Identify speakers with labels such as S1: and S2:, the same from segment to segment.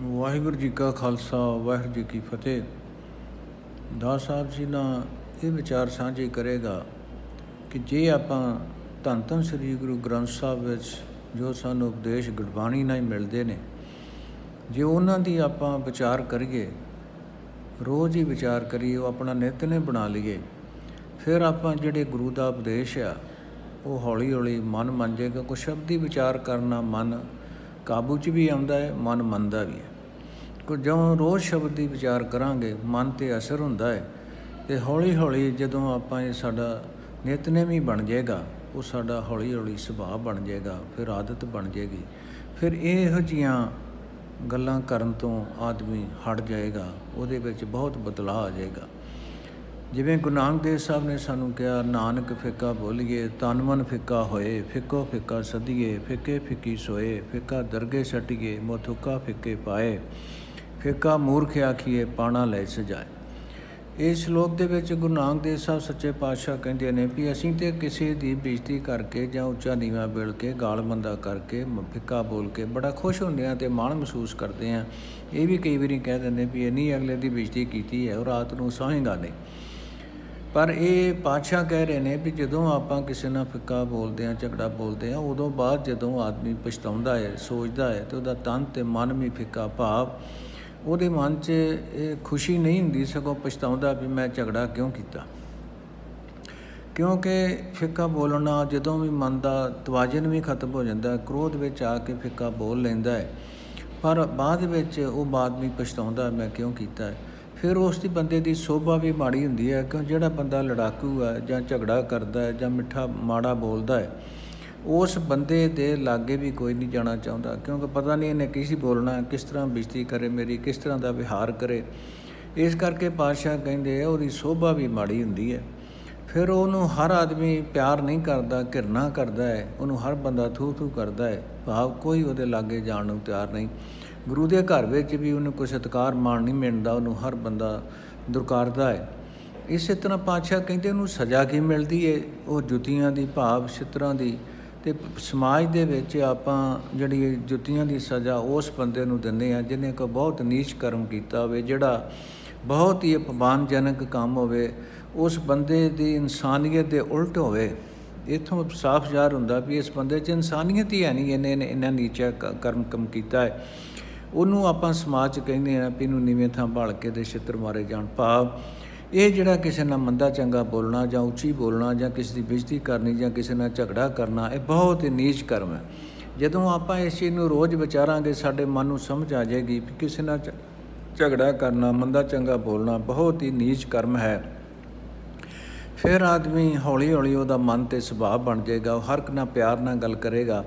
S1: ਵਾਹਿਗੁਰੂ ਜੀ ਕਾ ਖਾਲਸਾ, ਵਾਹਿਗੁਰੂ ਜੀ ਕੀ ਫਤਿਹ। ਦਾਸ ਸਾਹਿਬ ਜੀ ਨਾਲ ਇਹ ਵਿਚਾਰ ਸਾਂਝੇ ਕਰੇਗਾ ਕਿ ਜੇ ਆਪਾਂ ਧੰਨ ਧੰਨ ਸ੍ਰੀ ਗੁਰੂ ਗ੍ਰੰਥ ਸਾਹਿਬ ਵਿੱਚ ਜੋ ਸਾਨੂੰ ਉਪਦੇਸ਼ ਗੁਰਬਾਣੀ ਨਾਲ ਹੀ ਮਿਲਦੇ ਨੇ, ਜੇ ਉਹਨਾਂ ਦੀ ਆਪਾਂ ਵਿਚਾਰ ਕਰੀਏ, ਰੋਜ਼ ਹੀ ਵਿਚਾਰ ਕਰੀਏ, ਉਹ ਆਪਣਾ ਨਿਤਨੇ ਬਣਾ ਲਈਏ, ਫਿਰ ਆਪਾਂ ਜਿਹੜੇ ਗੁਰੂ ਦਾ ਉਪਦੇਸ਼ ਆ, ਉਹ ਹੌਲੀ ਹੌਲੀ ਮਨ ਮੰਨ ਜਾਏਗਾ। ਕੁਛ ਸ਼ਬਦੀ ਵਿਚਾਰ ਕਰਨਾ ਮਨ ਕਾਬੂ 'ਚ ਵੀ ਆਉਂਦਾ ਹੈ, ਮਨ ਮੰਨਦਾ ਵੀ ਹੈ। ਕੋ ਜਦੋਂ ਰੋਜ਼ ਸ਼ਬਦ ਦੀ ਵਿਚਾਰ ਕਰਾਂਗੇ, ਮਨ ਤੇ ਅਸਰ ਹੁੰਦਾ ਹੈ। ਤੇ ਹੌਲੀ ਹੌਲੀ ਜਦੋਂ ਆਪਾਂ ਇਹ ਸਾਡਾ ਨਿਤਨੇਮ ਹੀ ਬਣ ਜਾਏਗਾ, ਉਹ ਸਾਡਾ ਹੌਲੀ ਹੌਲੀ ਸੁਭਾਅ ਬਣ ਜਾਏਗਾ, ਫਿਰ ਆਦਤ ਬਣ ਜਾਏਗੀ। ਫਿਰ ਇਹੋ ਜੀਆਂ ਗੱਲਾਂ ਕਰਨ ਤੋਂ ਆਦਮੀ ਹਟ ਜਾਏਗਾ, ਉਹਦੇ ਵਿੱਚ ਬਹੁਤ ਬਦਲਾਅ ਆ ਜਾਏਗਾ। ਜਿਵੇਂ ਗੁਰੂ ਨਾਨਕ ਦੇਵ ਸਾਹਿਬ ਨੇ ਸਾਨੂੰ ਕਿਹਾ, ਨਾਨਕ ਫਿੱਕਾ ਬੋਲੀਏ, ਤਨ ਮਨ ਫਿੱਕਾ ਹੋਏ, ਫਿੱਕੋ ਫਿੱਕਾ ਸਦੀਏ, ਫਿੱਕੇ ਫਿੱਕੀ ਸੋਏ, ਫਿੱਕਾ ਦਰਗੇ ਛਟੀਏ ਮੋਥੁਕਾ ਫਿੱਕੇ ਪਾਏ। ਫਿੱਕਾ ਮੂਰਖ ਆਖੀਏ, ਪਾਣਾ ਲੈ ਸਜਾਏ ਇਸ ਸ਼ਲੋਕ ਦੇ ਵਿੱਚ ਗੁਰੂ ਨਾਨਕ ਦੇਵ ਸਾਹਿਬ ਸੱਚੇ ਪਾਤਸ਼ਾਹ ਕਹਿੰਦੇ ਨੇ ਵੀ ਅਸੀਂ ਤੇ ਕਿਸੇ ਦੀ ਬੇਇੱਜ਼ਤੀ ਕਰਕੇ ਜਾਂ ਉੱਚਾ ਨੀਵਾ ਬਿਲ ਕੇ, ਗਾਲ ਮੰਦਾ ਕਰਕੇ ਫਿੱਕਾ ਬੋਲ ਕੇ ਬੜਾ ਖੁਸ਼ ਹੁੰਦੇ ਆ ਤੇ ਮਾਣ ਮਹਿਸੂਸ ਕਰਦੇ ਆ ਇਹ ਵੀ ਕਈ ਵਾਰੀ ਕਹਿ ਦਿੰਦੇ ਵੀ ਇੰਨੀ ਅਗਲੇ ਦੀ ਬੇਇੱਜ਼ਤੀ ਕੀਤੀ ਹੈ, ਉਹ ਰਾਤ ਨੂੰ ਸੌਂਹੇਗਾ ਨਹੀਂ। ਪਰ ਇਹ ਪਾਤਸ਼ਾਹ ਕਹਿ ਰਹੇ ਨੇ ਵੀ ਜਦੋਂ ਆਪਾਂ ਕਿਸੇ ਨਾਲ ਫਿੱਕਾ ਬੋਲਦੇ ਆ ਝਗੜਾ ਬੋਲਦੇ ਆ ਉਦੋਂ ਬਾਅਦ ਜਦੋਂ ਆਦਮੀ ਪਛਤਾਉਂਦਾ ਹੈ, ਸੋਚਦਾ ਹੈ ਤੇ ਉਹਦਾ ਤਨ ਤੇ ਮਨ ਵੀ ਫਿੱਕਾ ਭਾਵ ਉਹਦੇ ਮਨ 'ਚ ਇਹ ਖੁਸ਼ੀ ਨਹੀਂ ਹੁੰਦੀ, ਸਗੋਂ ਪਛਤਾਉਂਦਾ ਵੀ ਮੈਂ ਝਗੜਾ ਕਿਉਂ ਕੀਤਾ। ਕਿਉਂਕਿ ਫਿੱਕਾ ਬੋਲਣਾ ਜਦੋਂ ਵੀ ਮਨ ਦਾ ਤਵਾਜ਼ਨ ਵੀ ਖਤਮ ਹੋ ਜਾਂਦਾ ਹੈ ਕ੍ਰੋਧ ਵਿੱਚ ਆ ਕੇ ਫਿੱਕਾ ਬੋਲ ਲੈਂਦਾ ਹੈ। ਪਰ ਬਾਅਦ ਵਿੱਚ ਉਹ ਆਦਮੀ ਪਛਤਾਉਂਦਾ, ਮੈਂ ਕਿਉਂ ਕੀਤਾ ਫਿਰ ਉਸ ਦੀ ਬੰਦੇ ਦੀ ਸੋਭਾ ਵੀ ਮਾੜੀ ਹੁੰਦੀ ਹੈ, ਕਿਉਂ ਜਿਹੜਾ ਬੰਦਾ ਲੜਾਕੂ ਹੈ ਜਾਂ ਝਗੜਾ ਕਰਦਾ ਹੈ ਜਾਂ ਮਿੱਠਾ ਮਾੜਾ ਬੋਲਦਾ ਹੈ ਉਸ ਬੰਦੇ ਦੇ ਲਾਗੇ ਵੀ ਕੋਈ ਨਹੀਂ ਜਾਣਾ ਚਾਹੁੰਦਾ, ਕਿਉਂਕਿ ਪਤਾ ਨਹੀਂ ਇਹਨੇ ਕੀ ਸੀ ਬੋਲਣਾ, ਕਿਸ ਤਰ੍ਹਾਂ ਬਿਜਤੀ ਕਰੇ ਮੇਰੀ, ਕਿਸ ਤਰ੍ਹਾਂ ਦਾ ਵਿਹਾਰ ਕਰੇ। ਇਸ ਕਰਕੇ ਪਾਤਸ਼ਾਹ ਕਹਿੰਦੇ ਆ, ਉਹਦੀ ਸੋਭਾ ਵੀ ਮਾੜੀ ਹੁੰਦੀ ਹੈ। ਫਿਰ ਉਹਨੂੰ ਹਰ ਆਦਮੀ ਪਿਆਰ ਨਹੀਂ ਕਰਦਾ, ਘਿਰਨਾ ਕਰਦਾ ਹੈ, ਉਹਨੂੰ ਹਰ ਬੰਦਾ ਥੂ ਥੂ ਕਰਦਾ ਹੈ। ਭਾਵ ਕੋਈ ਉਹਦੇ ਲਾਗੇ ਜਾਣ ਨੂੰ ਤਿਆਰ ਨਹੀਂ। ਗੁਰੂ ਦੇ ਘਰ ਵਿੱਚ ਵੀ ਉਹਨੂੰ ਕੋਈ ਸਤਿਕਾਰ ਮਾਣ ਨਹੀਂ ਮਿਲਦਾ, ਉਹਨੂੰ ਹਰ ਬੰਦਾ ਦੁਰਕਾਰਦਾ ਹੈ। ਇਸੇ ਤਰ੍ਹਾਂ ਪਾਤਸ਼ਾਹ ਕਹਿੰਦੇ ਉਹਨੂੰ ਸਜ਼ਾ ਕੀ ਮਿਲਦੀ ਹੈ? ਉਹ ਜੁੱਤੀਆਂ ਦੀ ਭਾਵ, ਛਿੱਤਰਾਂ ਦੀ ਤੇ ਸਮਾਜ ਦੇ ਵਿੱਚ ਆਪਾਂ ਜਿਹੜੀ ਜੁੱਤੀਆਂ ਦੀ ਸਜ਼ਾ ਉਸ ਬੰਦੇ ਨੂੰ ਦਿੰਦੇ ਆ ਜਿਹਨੇ ਕੋ ਬਹੁਤ ਨੀਚ ਕਰਮ ਕੀਤਾ ਹੋਵੇ, ਜਿਹੜਾ ਬਹੁਤ ਹੀ ਅਪਮਾਨਜਨਕ ਕੰਮ ਹੋਵੇ, ਉਸ ਬੰਦੇ ਦੀ ਇਨਸਾਨੀਅਤ ਦੇ ਉਲਟ ਹੋਵੇ, ਇਥੋਂ ਸਾਫ਼ ਜ਼ਾਹਰ ਹੁੰਦਾ ਵੀ ਇਸ ਬੰਦੇ 'ਚ ਇਨਸਾਨੀਅਤ ਹੀ ਹੈ ਨਹੀਂ, ਇਹਨੇ ਇਹਨੇ ਇੰਨਾ ਨੀਚਾ ਕਰਮ ਕੰਮ ਕੀਤਾ ਹੈ। ਉਹਨੂੰ ਆਪਾਂ ਸਮਾਜ 'ਚ ਕਹਿੰਦੇ ਆ ਵੀ ਇਹਨੂੰ ਨੀਵੇਂ ਥਾਂ ਭਾਲ ਕੇ ਦੇ ਛਿੱਤਰ ਮਾਰੇ ਜਾਣ। ਭਾਵ ਇਹ ਜਿਹੜਾ ਕਿਸੇ ਨਾਲ ਮੰਦਾ ਚੰਗਾ ਬੋਲਣਾ ਜਾਂ ਉੱਚੀ ਬੋਲਣਾ ਜਾਂ ਕਿਸੇ ਦੀ ਬੇਇੱਜ਼ਤੀ ਕਰਨੀ ਜਾਂ ਕਿਸੇ ਨਾਲ ਝਗੜਾ ਕਰਨਾ, ਇਹ ਬਹੁਤ ਹੀ ਨੀਚ ਕਰਮ ਹੈ। ਜਦੋਂ ਆਪਾਂ ਇਸ ਚੀਜ਼ ਨੂੰ ਰੋਜ਼ ਵਿਚਾਰਾਂਗੇ, ਸਾਡੇ ਮਨ ਨੂੰ ਸਮਝ ਆ ਜਾਏਗੀ ਕਿ ਕਿਸੇ ਨਾਲ ਝਗੜਾ ਕਰਨਾ, ਮੰਦਾ ਚੰਗਾ ਬੋਲਣਾ ਬਹੁਤ ਹੀ ਨੀਚ ਕਰਮ ਹੈ। ਫਿਰ ਆਦਮੀ ਹੌਲੀ ਹੌਲੀ ਉਹਦਾ ਮਨ ਤੇ ਸੁਭਾਅ ਬਣ ਜਾਏਗਾ, ਉਹ ਹਰ ਇੱਕ ਨਾਲ ਪਿਆਰ ਨਾਲ ਗੱਲ ਕਰੇਗਾ।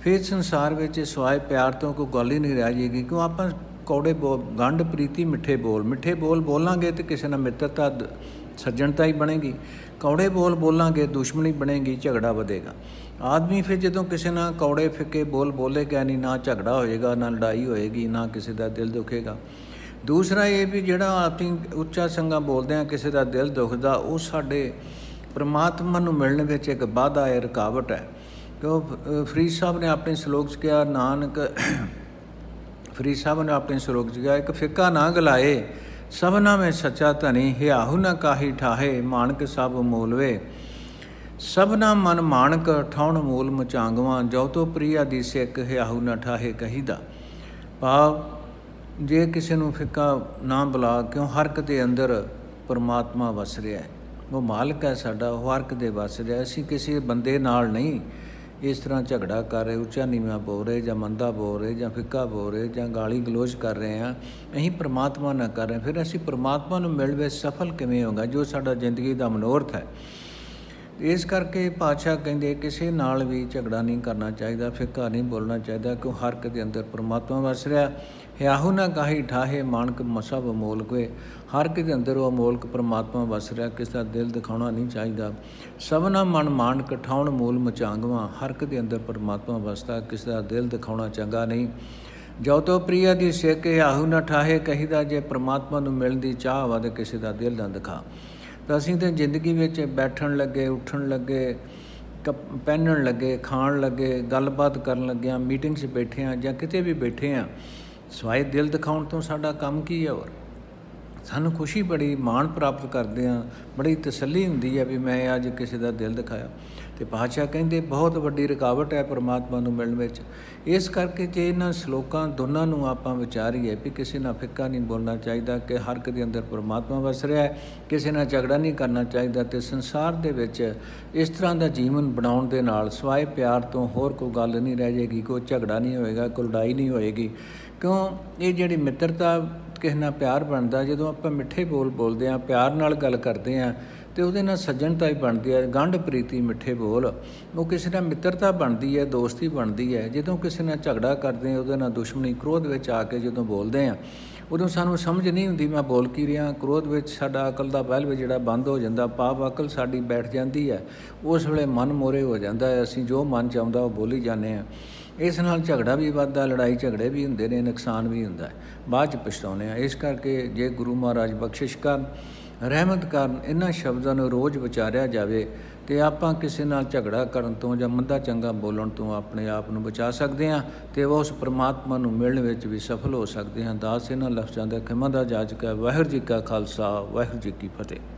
S1: ਫਿਰ ਸੰਸਾਰ ਵਿੱਚ ਸਵਾਏ ਪਿਆਰ ਤੋਂ ਕੋਈ ਗੱਲ ਹੀ ਨਹੀਂ ਰਹਿ ਜਾਏਗੀ, ਕਿਉਂ ਆਪਾਂ ਕੌੜੇ ਬੋਲ ਗੰਢ, ਪ੍ਰੀਤੀ, ਮਿੱਠੇ ਬੋਲ। ਮਿੱਠੇ ਬੋਲ ਬੋਲਾਂਗੇ ਤੇ ਕਿਸੇ ਨਾਲ ਮਿੱਤਰਤਾ ਸੱਜਣਤਾ ਹੀ ਬਣੇਗੀ। ਕੌੜੇ ਬੋਲ ਬੋਲਾਂਗੇ, ਦੁਸ਼ਮਣੀ ਬਣੇਗੀ, ਝਗੜਾ ਵਧੇਗਾ। ਆਦਮੀ ਫਿਰ ਜਦੋਂ ਕਿਸੇ ਨਾਲ ਕੌੜੇ ਫਿੱਕੇ ਬੋਲ ਬੋਲੇਗਾ, ਨਹੀਂ ਨਾ ਝਗੜਾ ਹੋਏਗਾ, ਨਾ ਲੜਾਈ ਹੋਏਗੀ, ਨਾ ਕਿਸੇ ਦਾ ਦਿਲ ਦੁਖੇਗਾ। ਦੂਸਰਾ ਇਹ ਵੀ ਜਿਹੜਾ ਆਪਣੀ ਉੱਚਾ ਸੰਗਾ ਬੋਲਦੇ ਆ ਕਿਸੇ ਦਾ ਦਿਲ ਦੁਖਦਾ, ਉਹ ਸਾਡੇ ਪ੍ਰਮਾਤਮਾ ਨੂੰ ਮਿਲਣ ਵਿੱਚ ਇੱਕ ਬਾਧਾ ਹੈ ਰੁਕਾਵਟ ਹੈ। ਕਿਉਂ ਫਰੀਦ ਸਾਹਿਬ ਨੇ ਆਪਣੇ ਸ਼ਲੋਕ 'ਚ ਕਿਹਾ, ਨਾਨਕ ਫਰੀਦ ਸਾਹਿਬ ਨੇ ਆਪਣੇ ਸ਼ਲੋਕ 'ਚ ਕਿਹਾ ਇੱਕ ਫਿੱਕਾ ਨਾ ਗਲਾਏ। ਸਭਨਾ ਮੈਂ ਸੱਚਾ ਧਨੀ ਹਿਆਹੂ ਨਾ ਕਾਹੀ ਠਾਹੇ ਮਾਨਕ ਸਭ ਮੂਲਵੇ। ਸਭਨਾ ਮਨ ਮਾਨਕ ਠਾਉਣ ਮੂਲ ਮਚਾਂਗਵਾ, ਜੋ ਤੋ ਪ੍ਰਿਆ ਦੀ ਸਿੱਖ ਹਿਆਹੂ ਨਾ ਠਾਹੇ ਕਹੀਦਾ। ਭਾਵ, ਜੇ ਕਿਸੇ ਨੂੰ ਫਿੱਕਾ ਨਾ ਬੁਲਾ, ਕਿਉਂ ਹਰਕ ਦੇ ਅੰਦਰ ਪਰਮਾਤਮਾ ਵਸ ਰਿਹਾ ਹੈ? ਉਹ ਮਾਲਕ ਹੈ ਸਾਡਾ, ਉਹ ਹਰਕ ਦੇ ਵਸ ਰਿਹਾ ਅਸੀਂ ਕਿਸੇ ਬੰਦੇ ਨਾਲ ਨਹੀਂ। ਇਸ ਤਰ੍ਹਾਂ ਝਗੜਾ ਕਰ ਰਹੇ, ਉੱਚਾ ਨੀਵਾਂ ਬੋਲ ਰਹੇ ਜਾਂ ਮੰਦਾ ਬੋਲ ਰਹੇ ਜਾਂ ਫਿੱਕਾ ਬੋਲ ਰਹੇ ਜਾਂ ਗਾਲੀ ਗਲੋਚ ਕਰ ਰਹੇ ਹਾਂ, ਅਸੀਂ ਪ੍ਰਮਾਤਮਾ ਨਾਲ ਕਰ ਰਹੇ ਫਿਰ ਅਸੀਂ ਪ੍ਰਮਾਤਮਾ ਨੂੰ ਮਿਲ ਵਿੱਚ ਸਫਲ ਕਿਵੇਂ ਹੋਗਾ, ਜੋ ਸਾਡਾ ਜ਼ਿੰਦਗੀ ਦਾ ਮਨੋਰਥ ਹੈ। ਇਸ ਕਰਕੇ ਪਾਤਸ਼ਾਹ ਕਹਿੰਦੇ, ਕਿਸੇ ਨਾਲ ਵੀ ਝਗੜਾ ਨਹੀਂ ਕਰਨਾ ਚਾਹੀਦਾ, ਫਿੱਕਾ ਨਹੀਂ ਬੋਲਣਾ ਚਾਹੀਦਾ, ਕਿਉਂ ਹਰ ਇੱਕ ਦੇ ਅੰਦਰ ਪਰਮਾਤਮਾ ਵਸ ਰਿਹਾ। ਹਿਆਹੂ ਨਾ ਕਾਹੀ ਠਾਹੇ ਮਾਨਕ ਮਸਬ ਮੋਲ ਕੋਏ। ਹਰ ਇੱਕ ਦੇ ਅੰਦਰ ਉਹ ਅਮੋਲਕ ਪ੍ਰਮਾਤਮਾ ਵਸ ਰਿਹਾ, ਕਿਸ ਦਾ ਦਿਲ ਦਿਖਾਉਣਾ ਨਹੀਂ ਚਾਹੀਦਾ। ਸਭਨਾ ਮਨ ਮਾਨ ਕਠਾਉਣ ਮੂਲ ਮਚਾਂਗਵਾ, ਹਰ ਇੱਕ ਦੇ ਅੰਦਰ ਪ੍ਰਮਾਤਮਾ ਵਸਦਾ, ਕਿਸ ਦਾ ਦਿਲ ਦਿਖਾਉਣਾ ਚੰਗਾ ਨਹੀਂ। ਜੋ ਤੋ ਪ੍ਰਿਆ ਦੀ ਸਿੱਖ ਆਹੂ ਨਾ ਠਾਹੇ, ਕਹੀਦਾ ਜੇ ਪ੍ਰਮਾਤਮਾ ਨੂੰ ਮਿਲਣ ਦੀ ਚਾਹ ਵਾ ਤੇ ਕਿਸੇ ਦਾ ਦਿਲ ਨਾ ਦਿਖਾ। ਤਾਂ ਅਸੀਂ ਤੇ ਜ਼ਿੰਦਗੀ ਵਿੱਚ ਬੈਠਣ ਲੱਗੇ, ਉੱਠਣ ਲੱਗੇ, ਕੱਪ- ਪਹਿਨਣ ਲੱਗੇ, ਖਾਣ ਲੱਗੇ, ਗੱਲਬਾਤ ਕਰਨ ਲੱਗਿਆਂ ਮੀਟਿੰਗ 'ਚ ਬੈਠੇ ਆ ਜਾਂ ਕਿਤੇ ਵੀ ਬੈਠੇ ਆ ਸਵਾਏ ਦਿਲ ਦਿਖਾਉਣ ਤੋਂ ਸਾਡਾ ਕੰਮ ਕੀ ਹੈ ਹੋਰ? ਸਾਨੂੰ ਖੁਸ਼ੀ ਬੜੀ, ਮਾਣ ਪ੍ਰਾਪਤ ਕਰਦੇ ਆ ਬੜੀ ਤਸੱਲੀ ਹੁੰਦੀ ਹੈ ਵੀ ਮੈਂ ਅੱਜ ਕਿਸੇ ਦਾ ਦਿਲ ਦਿਖਾਇਆ। ਤੇ ਪਾਤਸ਼ਾਹ ਕਹਿੰਦੇ, ਬਹੁਤ ਵੱਡੀ ਰੁਕਾਵਟ ਹੈ ਪਰਮਾਤਮਾ ਨੂੰ ਮਿਲਣ ਵਿੱਚ। ਇਸ ਕਰਕੇ ਜੇ ਇਹਨਾਂ ਸ਼ਲੋਕਾਂ ਦੋਨਾਂ ਨੂੰ ਆਪਾਂ ਵਿਚਾਰੀਏ ਵੀ ਕਿਸੇ ਨਾਲ ਫਿੱਕਾ ਨਹੀਂ ਬੋਲਣਾ ਚਾਹੀਦਾ ਕਿ ਹਰ ਇੱਕ ਦੇ ਅੰਦਰ ਪਰਮਾਤਮਾ ਵਸ ਰਿਹਾ ਹੈ, ਕਿਸੇ ਨਾਲ ਝਗੜਾ ਨਹੀਂ ਕਰਨਾ ਚਾਹੀਦਾ ਤੇ ਸੰਸਾਰ ਦੇ ਵਿੱਚ ਇਸ ਤਰ੍ਹਾਂ ਦਾ ਜੀਵਨ ਬਣਾਉਣ ਦੇ ਨਾਲ ਸਵਾਏ ਪਿਆਰ ਤੋਂ ਹੋਰ ਕੋਈ ਗੱਲ ਨਹੀਂ ਰਹਿ ਜਾਏਗੀ, ਕੋਈ ਝਗੜਾ ਨਹੀਂ ਹੋਏਗਾ, ਕੋਈ ਲੜਾਈ ਨਹੀਂ ਹੋਏਗੀ। ਕਿਉਂ? ਇਹ ਜਿਹੜੀ ਮਿੱਤਰਤਾ ਕਿਸੇ ਨਾਲ ਪਿਆਰ ਬਣਦਾ, ਜਦੋਂ ਆਪਾਂ ਮਿੱਠੇ ਬੋਲ ਬੋਲਦੇ ਆ ਪਿਆਰ ਨਾਲ ਗੱਲ ਕਰਦੇ ਆ ਤੇ ਉਹਦੇ ਨਾਲ ਸੱਜਣਤਾ ਹੀ ਬਣਦੀ ਹੈ, ਗੰਢ ਪ੍ਰੀਤੀ, ਮਿੱਠੇ ਬੋਲ। ਉਹ ਕਿਸੇ ਨਾਲ ਮਿੱਤਰਤਾ ਬਣਦੀ ਹੈ, ਦੋਸਤੀ ਬਣਦੀ ਹੈ, ਜਦੋਂ ਕਿਸੇ ਨਾਲ ਝਗੜਾ ਕਰਦੇ ਆ ਉਹਦੇ ਨਾਲ ਦੁਸ਼ਮਣੀ ਕ੍ਰੋਧ ਵਿੱਚ ਆ ਕੇ ਜਦੋਂ ਬੋਲਦੇ ਆ ਉਦੋਂ ਸਾਨੂੰ ਸਮਝ ਨਹੀਂ ਹੁੰਦੀ, ਮੈਂ ਬੋਲ ਕੀ ਰਿਹਾ, ਕ੍ਰੋਧ ਵਿੱਚ ਸਾਡਾ ਅਕਲ ਦਾ ਬਹਿਲ ਵੀ ਜਿਹੜਾ ਬੰਦ ਹੋ ਜਾਂਦਾ, ਪਾਪ ਅਕਲ ਸਾਡੀ ਬੈਠ ਜਾਂਦੀ ਹੈ, ਉਸ ਵੇਲੇ ਮਨ ਮੋਰੇ ਹੋ ਜਾਂਦਾ ਹੈ, ਅਸੀਂ ਜੋ ਮਨ ਚ ਆਉਂਦਾ ਉਹ ਬੋਲੀ ਜਾਂਦੇ ਆ ਇਸ ਨਾਲ ਝਗੜਾ ਵੀ ਵੱਧਦਾ, ਲੜਾਈ ਝਗੜੇ ਵੀ ਹੁੰਦੇ ਨੇ, ਨੁਕਸਾਨ ਵੀ ਹੁੰਦਾ ਬਾਅਦ ਚ ਪਛਤਾਉਂਦੇ ਆ ਇਸ ਕਰਕੇ ਜੇ ਗੁਰੂ ਮਹਾਰਾਜ ਬਖਸ਼ਿਸ਼ ਕਰਨ, ਰਹਿਮਤ ਕਰਨ, ਇਹਨਾਂ ਸ਼ਬਦਾਂ ਨੂੰ ਰੋਜ਼ ਵਿਚਾਰਿਆ ਜਾਵੇ, ਤੇ ਆਪਾਂ ਕਿਸੇ ਨਾਲ ਝਗੜਾ ਕਰਨ ਤੋਂ ਜਾਂ ਮੰਦਾ ਚੰਗਾ ਬੋਲਣ ਤੋਂ ਆਪਣੇ ਆਪ ਨੂੰ ਬਚਾ ਸਕਦੇ ਹਾਂ ਤੇ ਉਸ ਪ੍ਰਮਾਤਮਾ ਨੂੰ ਮਿਲਣ ਵਿੱਚ ਵੀ ਸਫਲ ਹੋ ਸਕਦੇ ਹਾਂ। ਦਾਸ ਇਹਨਾਂ ਲਫ਼ਜ਼ਾਂ ਦਾ ਖਿਮਾ ਦਾ ਜਾਜਕ ਹੈ। ਵਾਹਿਗੁਰੂ ਜੀ ਕਾ ਖਾਲਸਾ, ਵਾਹਿਗੁਰੂ ਜੀ ਕੀ ਫਤਿਹ।